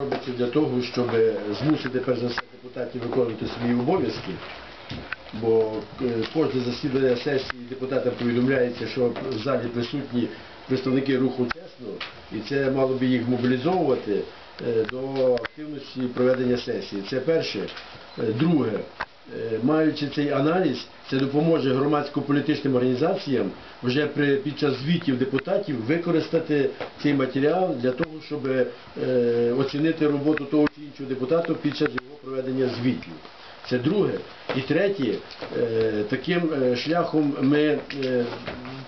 робиться для того, щоб змусити перш за все депутатів виконувати свої обов'язки. Бо е, кожне засідання сесії депутатам повідомляється, що в залі присутні представники руху чесно, і це мало би їх мобілізовувати е, до активності проведення сесії. Це перше. Е, Друге, маючи цей аналіз, це допоможе громадсько-політичним організаціям вже при, під час звітів депутатів використати цей матеріал для того, щоб е, оцінити роботу того чи іншого депутата під час його проведення звітів. Це друге. І третє, е, таким е, шляхом ми е,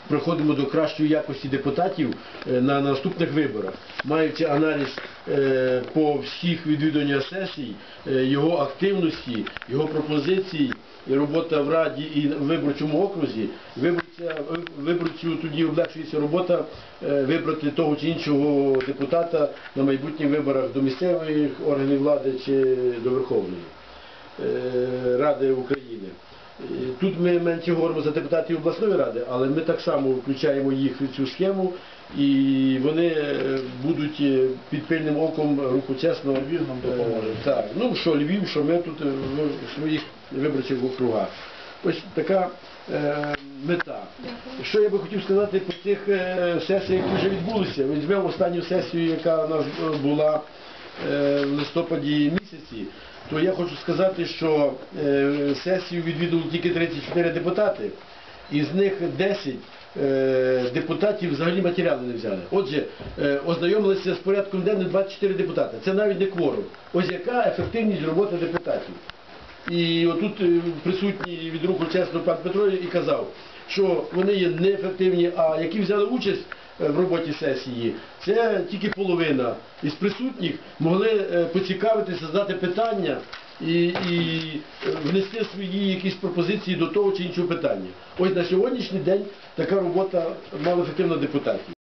приходимо до кращої якості депутатів е, на наступних виборах, маючи аналіз е, по всіх відвідуваннях сесій, е, його активності, його пропозицій, і робота в Раді і в виборчому окрузі, виборця, виборцю тоді облегшується робота вибрати того чи іншого депутата на майбутніх виборах до місцевих органів влади чи до Верховної. Ради України. Тут ми менше говоримо за депутатів обласної ради, але ми так само включаємо їх в цю схему і вони е, будуть е, під пильним оком руху чесно. Львів нам допоможе. Е, Так, ну що Львів, що ми тут в своїх виборчих округах. Ось така е, мета. Що я би хотів сказати по тих е, сесіях, які вже відбулися. Візьмемо останню сесію, яка у нас була е, в листопаді місяці, то я хочу сказати, що е, сесію відвідали тільки 34 депутати, із них 10 е, депутатів взагалі матеріали не взяли. Отже, е, ознайомилися з порядком денним 24 депутати. Це навіть не кворум. Ось яка ефективність роботи депутатів. І отут присутній від руху чесно пан Петро і казав, що вони є неефективні, а які взяли участь в роботі сесії, це тільки половина. Із присутніх могли е, поцікавитися, задати питання і, і е, внести свої якісь пропозиції до того чи іншого питання. Ось на сьогоднішній день така робота малоефективна депутатів.